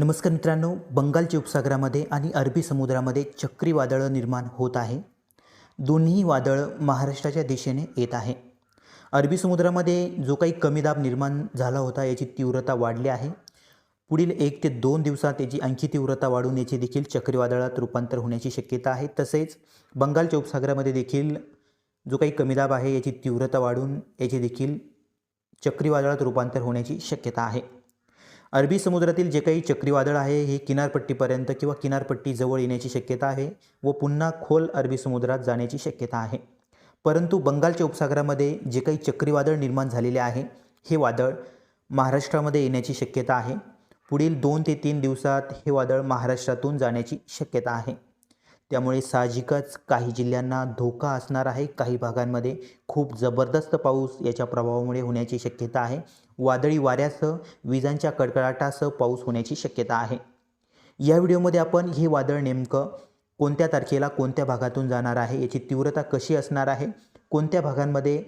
नमस्कार मित्रांनो बंगालच्या उपसागरामध्ये आणि अरबी समुद्रामध्ये चक्रीवादळं निर्माण होत आहे. दोन्ही वादळं महाराष्ट्राच्या दिशेने येत आहे. अरबी समुद्रामध्ये जो काही कमी दाब निर्माण झाला होता याची तीव्रता वाढली आहे. पुढील एक ते दोन दिवसात याची आणखी तीव्रता वाढून याची देखील चक्रीवादळात रूपांतर होण्याची शक्यता आहे. तसेच बंगालच्या उपसागरामध्ये देखील जो काही कमी दाब आहे याची तीव्रता वाढून याची देखील चक्रीवादळात रूपांतर होण्याची शक्यता आहे. अरबी समुद्रातील जे काही चक्रीवादळ आहे हे किनारपट्टीपर्यंत किंवा किनारपट्टीजवळ येण्याची शक्यता आहे व पुन्हा खोल अरबी समुद्रात जाण्याची शक्यता आहे. परंतु बंगालच्या उपसागरामध्ये जे काही चक्रीवादळ निर्माण झालेले आहे हे वादळ महाराष्ट्रामध्ये येण्याची शक्यता आहे. पुढील दोन ते तीन दिवसात हे वादळ महाराष्ट्रातून जाण्याची शक्यता आहे. त्यामुळे साहजिकच काही जिल्ह्यांना धोका असणार आहे. काही भागांमध्ये खूप जबरदस्त पाऊस याच्या प्रभावामुळे होण्याची शक्यता आहे. वादळी वाऱ्यासह विजांच्या कडकडाटासह पाऊस होण्याची शक्यता आहे. या व्हिडिओमध्ये आपण हे वादळ नेमकं कोणत्या तारखेला कोणत्या भागातून जाणार आहे याची तीव्रता कशी असणार आहे कोणत्या भागांमध्ये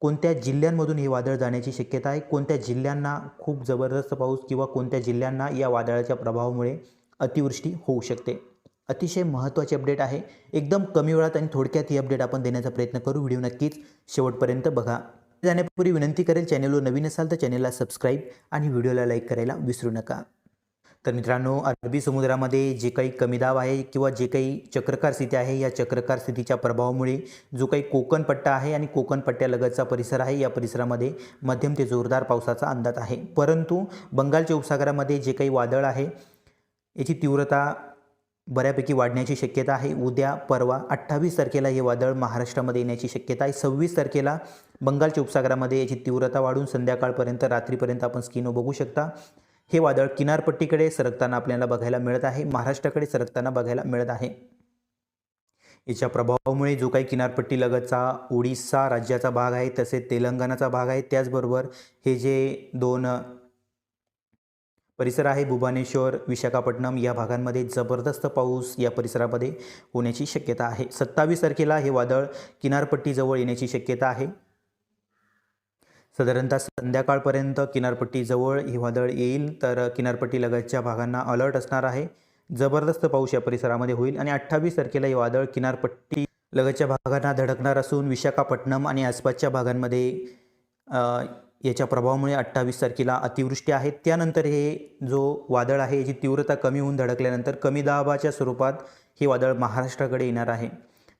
कोणत्या जिल्ह्यांमधून हे वादळ जाण्याची शक्यता आहे कोणत्या जिल्ह्यांना खूप जबरदस्त पाऊस किंवा कोणत्या जिल्ह्यांना या वादळाच्या प्रभावामुळे अतिवृष्टी होऊ शकते. अतिशय महत्त्वाची अपडेट आहे. एकदम कमी वेळात आणि थोडक्यात ही अपडेट आपण देण्याचा प्रयत्न करू. व्हिडिओ नक्कीच शेवटपर्यंत बघा. जाण्यापूर्वी विनंती करेल चॅनलवर नवीन असाल तर चॅनलला सबस्क्राईब आणि व्हिडिओला लाईक करायला विसरू नका. तर मित्रांनो अरबी समुद्रामध्ये जे काही कमी दाब आहे किंवा जे काही चक्रकार स्थिती आहे या चक्रकार स्थितीच्या प्रभावामुळे जो काही कोकण पट्टा आहे आणि कोकण पट्ट्यालगतचा परिसर आहे या परिसरामध्ये मध्यम ते जोरदार पावसाचा अंदाज आहे. परंतु बंगालच्या उपसागरामध्ये जे काही वादळ आहे याची तीव्रता बऱ्यापैकी वाढण्याची शक्यता आहे. उद्या परवा अठ्ठावीस तारखेला हे वादळ महाराष्ट्रामध्ये येण्याची शक्यता आहे. सव्वीस तारखेला बंगालच्या उपसागरामध्ये याची तीव्रता वाढून संध्याकाळपर्यंत रात्रीपर्यंत आपण स्किनो बघू शकता. हे वादळ किनारपट्टीकडे सरकताना आपल्याला बघायला मिळत आहे. महाराष्ट्राकडे सरकताना बघायला मिळत आहे. याच्या प्रभावामुळे जो काही किनारपट्टी लगतचा ओडिसा राज्याचा भाग आहे तसेच तेलंगणाचा भाग आहे त्याचबरोबर हे जे दोन परिसर आहे भुवनेश्वर विशाखापट्टणम. या भागांमध्ये जबरदस्त पाऊस या परिसरामध्ये होण्याची शक्यता आहे. सत्तावीस तारखेला हे वादळ किनारपट्टीजवळ येण्याची शक्यता आहे. साधारणतः संध्याकाळपर्यंत किनारपट्टीजवळ हे वादळ येईल तर किनारपट्टी लगतच्या भागांना अलर्ट असणार आहे. जबरदस्त पाऊस या परिसरामध्ये होईल आणि अठ्ठावीस तारखेला हे वादळ किनारपट्टी लगतच्या भागांना धडकणार असून विशाखापट्टणम आणि आसपासच्या भागांमध्ये याच्या प्रभावामुळे अठ्ठावीस तारखेला अतिवृष्टी आहे. त्यानंतर हे जो वादळ आहे याची तीव्रता कमी होऊन धडकल्यानंतर कमी दाबाच्या स्वरूपात हे वादळ महाराष्ट्राकडे येणार आहे.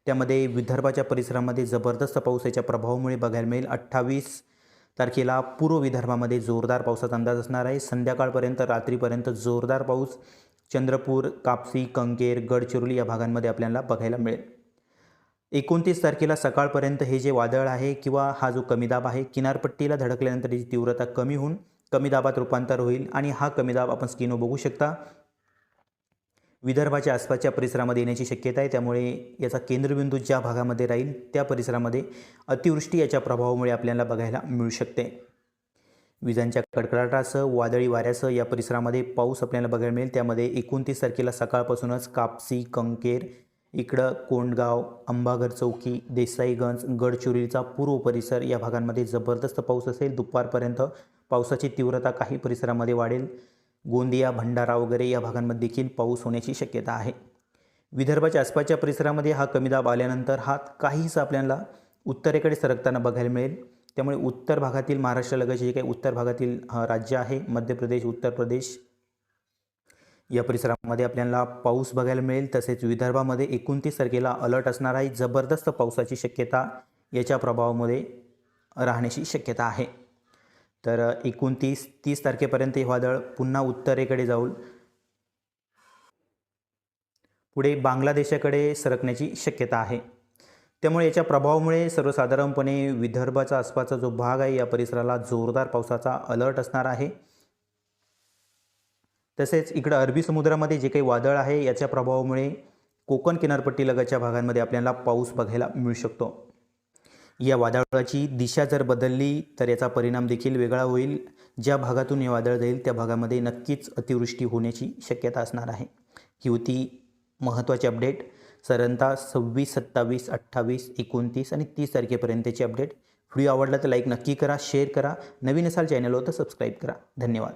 त्यामध्ये विदर्भाच्या परिसरामध्ये जबरदस्त पाऊस याच्या प्रभावामुळे बघायला मिळेल. अठ्ठावीस तारखेला पूर्व विदर्भामध्ये जोरदार पावसाचा अंदाज असणार आहे. संध्याकाळपर्यंत रात्रीपर्यंत जोरदार पाऊस चंद्रपूर कापसी कंकेर गडचिरोली या भागांमध्ये आपल्याला बघायला मिळेल. एकोणतीस तारखेला सकाळपर्यंत हे जे वादळ आहे किंवा हा जो कमी दाब आहे किनारपट्टीला धडकल्यानंतर याची तीव्रता कमी होऊन कमी दाबात रूपांतर होईल आणि हा कमी दाब आपण स्क्रीनवर बघू शकता. विदर्भाच्या आसपासच्या परिसरामध्ये येण्याची शक्यता आहे त्यामुळे याचा केंद्रबिंदू ज्या भागामध्ये राहील त्या परिसरामध्ये अतिवृष्टी याच्या प्रभावामुळे आपल्याला बघायला मिळू शकते. विजांच्या कडकडाटासह वादळी वाऱ्यासह या परिसरामध्ये पाऊस आपल्याला बघायला मिळेल. त्यामध्ये एकोणतीस तारखेला सकाळपासूनच कापसी कंकेर इकडं कोंडगाव अंबाघर चौकी देसाईगंज गडचिरोलीचा पूर्व परिसर या भागांमध्ये जबरदस्त पाऊस असेल. दुपारपर्यंत पावसाची तीव्रता काही परिसरामध्ये वाढेल. गोंदिया भंडारा वगैरे या भागांमध्ये देखील पाऊस होण्याची शक्यता आहे. विदर्भाच्या आसपासच्या परिसरामध्ये हा कमी दाब आल्यानंतर हा काहीसा आपल्याला उत्तरेकडे सरकताना बघायला मिळेल. त्यामुळे उत्तर भागातील महाराष्ट्रालगत जे काही उत्तर भागातील राज्य आहे मध्य प्रदेश उत्तर प्रदेश या परिसरामध्ये आपल्याला पाऊस बघायला मिळेल. तसेच विदर्भामध्ये एकोणतीस तारखेला अलर्ट असणार आहे. जबरदस्त पावसाची शक्यता याच्या प्रभावामध्ये राहण्याची शक्यता आहे. तर एकोणतीस तीस तारखेपर्यंत हे वादळ पुन्हा उत्तरेकडे जाऊन पुढे बांगलादेशाकडे सरकण्याची शक्यता आहे. त्यामुळे याच्या प्रभावामुळे सर्वसाधारणपणे विदर्भाचा आसपासचा जो भाग आहे या परिसराला जोरदार पावसाचा अलर्ट असणार आहे. तसेच इकडं अरबी समुद्रामध्ये जे काही वादळ आहे याच्या प्रभावामुळे कोकण किनारपट्टीलगतच्या भागांमध्ये आपल्याला पाऊस बघायला मिळू शकतो. या वादळाची दिशा जर बदलली तर याचा परिणाम देखील वेगळा होईल. ज्या भागातून हे वादळ जाईल त्या भागामध्ये नक्कीच अतिवृष्टी होण्याची शक्यता असणार आहे. ही होती महत्त्वाची अपडेट. साधारणतः सव्वीस सत्तावीस अठ्ठावीस एकोणतीस आणि तीस तारखेपर्यंतची अपडेट. व्हिडिओ आवडला तर लाईक नक्की करा शेअर करा. नवीन असाल चॅनलवर तर सबस्क्राईब करा. धन्यवाद.